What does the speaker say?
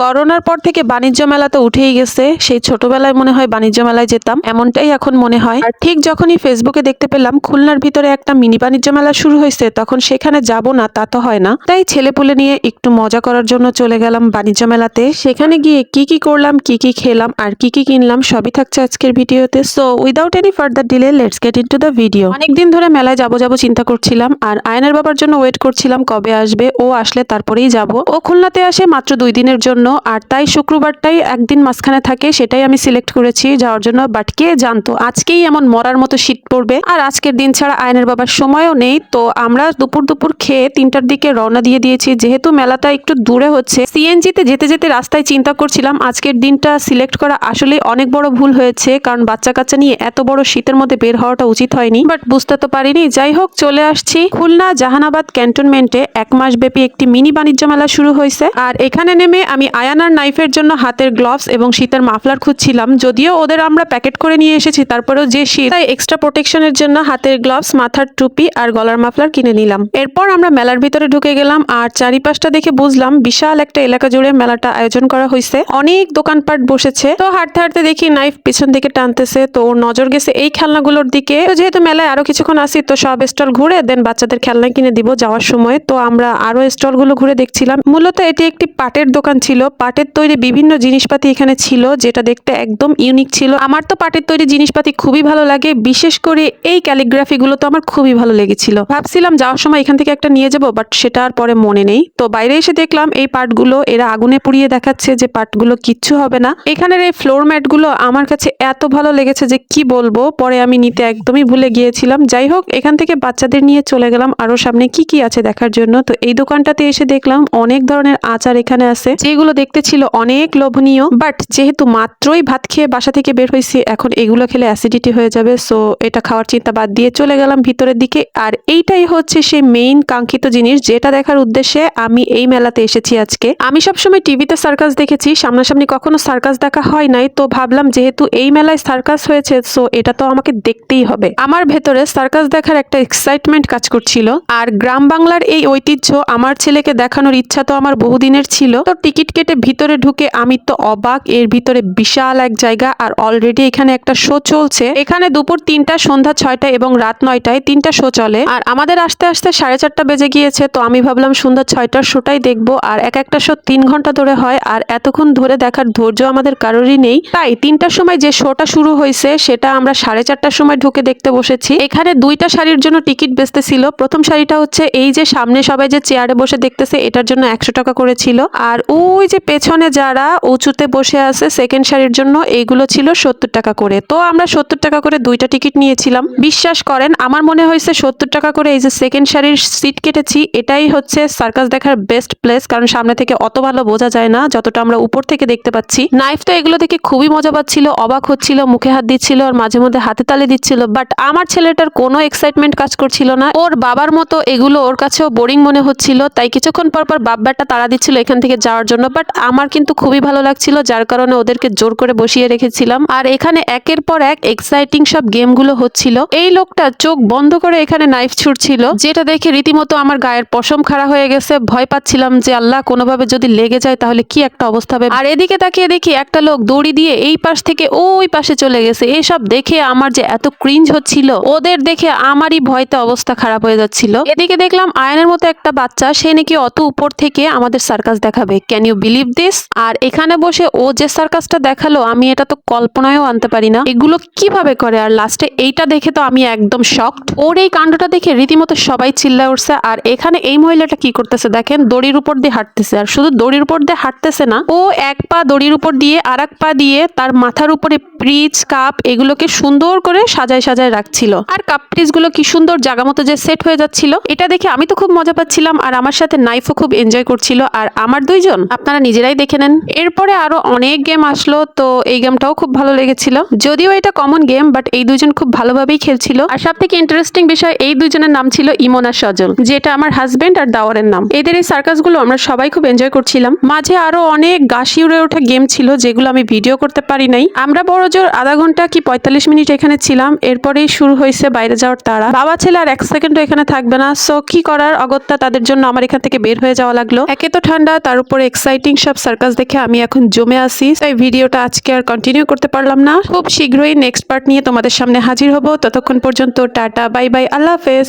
করোনার পর থেকে বাণিজ্য মেলা তো উঠেই গেছে। সেই ছোটবেলায় মনে হয় বাণিজ্য মেলায় যেতাম, এমনটাই এখন মনে হয়। আর ঠিক যখনই ফেসবুকে দেখতে পেলাম, খুলনার ভিতরে একটা মিনি বাণিজ্য মেলা শুরু হয়েছে, তখন সেখানে যাব না, তা তো হয় না। তাই ছেলেপুলে নিয়ে একটু মজা করার জন্য চলে গেলাম বাণিজ্য মেলাতে। সেখানে গিয়ে কি কি করলাম, কি কি খেলাম, আর কি কি কিনলাম, সবই থাকছে আজকের ভিডিওতে। So without any further delay let's get into the video অনেকদিন ধরে মেলায় যাব যাব চিন্তা করছিলাম, আর আয়নার বাবার জন্য ওয়েট করছিলাম কবে আসবে, ও আসলে তারপরেই যাব। ও খুলনাতে আসে মাত্র দুই দিনের জন্য। আর তাই শুক্রবারটাই একদিন মাঝখানে থাকে, সেটাই আমি সিলেক্ট করেছি যাওয়ার জন্য। বাট কে জানতো? আজকেই এমন মরার মতো শীত পড়বে। আর আজকের দিন ছাড়া আয়নের বাবার সময়ও নেই। তো আমরা দুপুর দুপুর খেয়ে তিনটার দিকে রওনা দিয়ে দিয়েছি। যেহেতু মেলাটা একটু দূরে হচ্ছে সিএনজিতে যেতে যেতে রাস্তায় চিন্তা করছিলাম, আজকের দিনটা সিলেক্ট করা আসলে অনেক বড় ভুল হয়েছে। কারণ বাচ্চা কাচ্চা নিয়ে এত বড় শীতের মধ্যে বের হওয়াটা উচিত হয়নি। বাট বুঝতে তো পারিনি। যাই হোক, চলে আসছি খুলনা জাহানাবাদ ক্যান্টনমেন্টে। এক মাস ব্যাপী একটি মিনি বাণিজ্য মেলা শুরু হয়েছে। আর এখানে নেমে আমি আয়ানার নাইফের জন্য হাতের গ্লাভস এবং শীতের মাফলার খুঁজছিলাম, যদিও ওদের আমরা প্যাকেট করে নিয়ে এসেছি, তারপরেও যে শীত, তাই এক্সট্রা প্রোটেকশনের জন্য হাতের গ্লাভস মাথার টুপি আর গলার মাফলার কিনে নিলাম। এরপর আমরা মেলার ভিতরে ঢুকে গেলাম আর চারিপাশটা দেখে বুঝলাম বিশাল একটা এলাকা জুড়ে মেলাটা আয়োজন করা হয়েছে। অনেক দোকানপাট বসেছে। তো হাঁটতে হাঁটতে দেখি নাইফ পিছন দিকে টানতেছে, তো ওর নজর গেছে এই খেলনাগুলোর দিকে। তো যেহেতু মেলায় আরও কিছুক্ষণ আসি তো সব স্টল ঘুরে দেন বাচ্চাদের খেলনা কিনে দিব যাওয়ার সময়। তো আমরা আরও স্টলগুলো ঘুরে দেখছিলাম। মূলত এটি একটি পাটের দোকান ছিল পাটের তৈরি বিভিন্ন জিনিসপাতি এখানে ছিল, যেটা দেখতে একদম ইউনিক ছিল। আমার তো পাটের তৈরি জিনিসপাতি খুবই ভালো লাগে, বিশেষ করে এই ক্যালিগ্রাফি গুলো তো আমার খুবই ভালো লেগেছিল। ভাবছিলাম যাওয়ার সময় এখান থেকে একটা নিয়ে যাব বাট সেটা আর পরে মনে নেই। তো বাইরে এসে দেখলাম এই পাটগুলো, এরা আগুনে পুড়িয়ে দেখাচ্ছে যে পাটগুলো কিচ্ছু হবে না। এখানের এই ফ্লোর ম্যাটগুলো আমার কাছে এত ভালো লেগেছে যে কি বলব, পরে আমি নিতে একদমই ভুলে গিয়েছিলাম। যাই হোক, এখান থেকে বাচ্চাদের নিয়ে চলে গেলাম, আরও সামনে কি কি আছে দেখার জন্য। তো এই দোকানটাতে এসে দেখলাম অনেক ধরনের আচার এখানে আছে, যেগুলো দেখতে ছিল অনেক লোভনীয় বাট যেহেতু মাত্রই ভাত খেয়ে বাসা থেকে বের হয়েছি, এখন এগুলো খেলে অ্যাসিডিটি হয়ে যাবে সো এটা খাওয়ার চিন্তা বাদ দিয়ে চলে গেলাম ভিতরের দিকে। আর এইটাই হচ্ছে সেই মেইন কাঙ্ক্ষিত জিনিস, যেটা দেখার উদ্দেশ্যে আমি এই মেলাতে এসেছি আজকে। আমি সবসময় টিভিতে সার্কাস দেখেছি, সামনাসামনি কখনো সার্কাস দেখা হয় নাই, তো ভাবলাম যেহেতু এই মেলায় সার্কাস হয়েছে সো এটা তো আমাকে দেখতেই হবে। আমার ভেতরে সার্কাস দেখার একটা এক্সাইটমেন্ট কাজ করছিল, আর গ্রাম বাংলার এই ঐতিহ্য আমার ছেলেকে দেখানোর ইচ্ছা তো আমার বহুদিনের ছিল, তো টিকিট কেটে ভিতরে ঢুকে আমি তো অবাক। এর ভিতরে বিশাল এক জায়গা আর অলরেডি এখানে একটা শো চলছে। এখানে দুপুর তিনটা, সন্ধ্যা ছয়টা এবং রাত নয়টায় তিনটা শো চলে। আর আমাদের আসতে আসতে সাড়ে চারটা বেজে গিয়েছে, তো আমি ভাবলাম সন্ধ্যা ছয়টার শোটাই দেখব। আর এক একটা শো তিন ঘণ্টা ধরে হয় আর এতক্ষণ ধরে দেখার ধৈর্য আমাদের কারোরই নেই। তাই তিনটার সময় যে শোটা শুরু হয়েছে, সেটা আমরা সাড়ে চারটার সময় ঢুকে দেখতে বসেছি। এখানে দুইটা শাড়ির জন্য টিকিট বেচতেছিল। প্রথম শাড়িটা হচ্ছে এই যে সামনে সবাই যে চেয়ারে বসে দেখতেছে, এটার জন্য একশো টাকা করেছিল আর ওই যে পেছনে যারা উঁচুতে বসে আছে সেকেন্ড শাড়ির জন্য এইগুলো ছিল সত্তর টাকা করে। তো আমরা সত্তর টাকা করে দুইটা টিকিট নিয়েছিলাম। বিশ্বাস করেন, আমার মনে হয়েছে সত্তর টাকা করে এই যে সেকেন্ড শাড়ির সিট কেটেছি, এটাই হচ্ছে সার্কাস দেখার বেস্ট প্লেস কারণ সামনে থেকে অত ভালো বোঝা যায় না, যতটা আমরা উপর থেকে দেখতে পাচ্ছি। নাইফ তো এগুলো দেখে খুবই মজা পাচ্ছিল, অবাক হচ্ছিল, মুখে হাত দিচ্ছিল আর মাঝে মধ্যে হাতে তালে দিচ্ছিল বাট আমার ছেলেটার কোনো এক্সাইটমেন্ট কাজ করছিল না। ওর বাবার মতো এগুলো ওর কাছেও বোরিং মনে হচ্ছিল, তাই কিছুক্ষণ পর পর বাব্বারটা তাড়া দিচ্ছিল এখান থেকে যাওয়ার জন্য বাট আমার কিন্তু খুবই ভালো লাগছিল, যার কারণে ওদেরকে জোর করে বসিয়ে রেখেছিলাম। আর এখানে একের পর এক এক্সাইটিং সব গেমগুলো হচ্ছিল। এই লোকটা চোখ বন্ধ করে এখানে নাইফ ছুটছিল যেটা দেখে রীতিমতো আমার গায়ের পশম খাড়া হয়ে গেছে। ভয় পাচ্ছিলাম যে আল্লাহ, কোনোভাবে যদি লেগে যায় তাহলে কি একটা অবস্থা হবে। আর এদিকে তাকিয়ে দেখি একটা লোক দড়ি দিয়ে এই পাশ থেকে ওই পাশে চলে গেছে। এইসব দেখে আমার যে এত ক্রিঞ্জ হচ্ছিল, ওদের দেখে আমারই ভয়তে অবস্থা খারাপ হয়ে যাচ্ছিল। এদিকে দেখলাম আয়নের মতো একটা বাচ্চা, সে নাকি অত উপর থেকে আমাদের সার্কাস দেখাবে। ক্যান ইউ বিলিভ দিস আর এখানে বসে ও যে সার্কাসটা দেখাল, আমি এটা তো কল্পনায়ও আনতে পারি না। এগুলো কীভাবে করে? আর লাস্টে এইটা দেখে তো আমি একদম শকড ওর এই কাণ্ডটা দেখে রীতিমতো সবাই চিল্লায় উঠছে। আর এখানে এই মহিলাটা কি করতেছে দেখেন? দড়ির উপর দিয়ে হাঁটতেছে। আর শুধু দড়ির উপর দিয়ে হাঁটতেছে না, ও এক পা দড়ির উপর দিয়ে আর এক পা দিয়ে তার মাথার উপরে ব্রিজ কাপ এগুলোকে সুন্দর করে সাজায় সাজায় রাখছিল। আর কাপ পিসগুলো কি সুন্দর জায়গা মতো যে সেট হয়ে যাচ্ছিল, এটা দেখে আমি তো খুব মজা পাচ্ছিলাম। আর আমার সাথে নাইফও খুব এনজয় করছিল। আর আমার দুইজন, আপনারা নিজেরাই দেখে নেন। এরপরে আরও অনেক গেম আসলো, তো এই গেমটাও খুব ভালো লেগেছিল। যদিও এটা কমন গেম বাট এই দুজন খুব ভালোভাবেই খেলছিল। আর সব থেকে ইন্টারেস্টিং বিষয়, এই দুজনের নাম ছিল ইমন সজল, যেটা আমার হাজবেন্ড আর দাওয়ারের নাম। এদের এই সার্কাসগুলো আমরা সবাই খুব এনজয় করছিলাম। মাঝে আরও অনেক গাছি উড়ে ওঠা গেম ছিল, যেগুলো আমি ভিডিও করতে পারি নাই। আমরা বড় জোর আধা ঘণ্টা কি পঁয়তাল্লিশ মিনিট এখানে ছিলাম, এরপরেই শুরু হয়েছে বাইরে যাওয়ার তারা বাবা, ছেলে আর এক সেকেন্ডও এখানে থাকবে না সো কি করার? অগত্যা তাদের জন্য আমার এখান থেকে বের হয়ে যাওয়া লাগল। একে তো ঠান্ডা, তার উপরে এক্সাইটিং লাইটিং সব সার্কাস দেখে আমি এখন জমে আসি তাই ভিডিওটা আজকে আর কন্টিনিউ করতে পারলাম না। খুব শীঘ্রই নেক্সট পার্ট নিয়ে তোমাদের সামনে হাজির হব। ততক্ষণ পর্যন্ত টাটা বাই বাই আল্লাহ হাফেজ।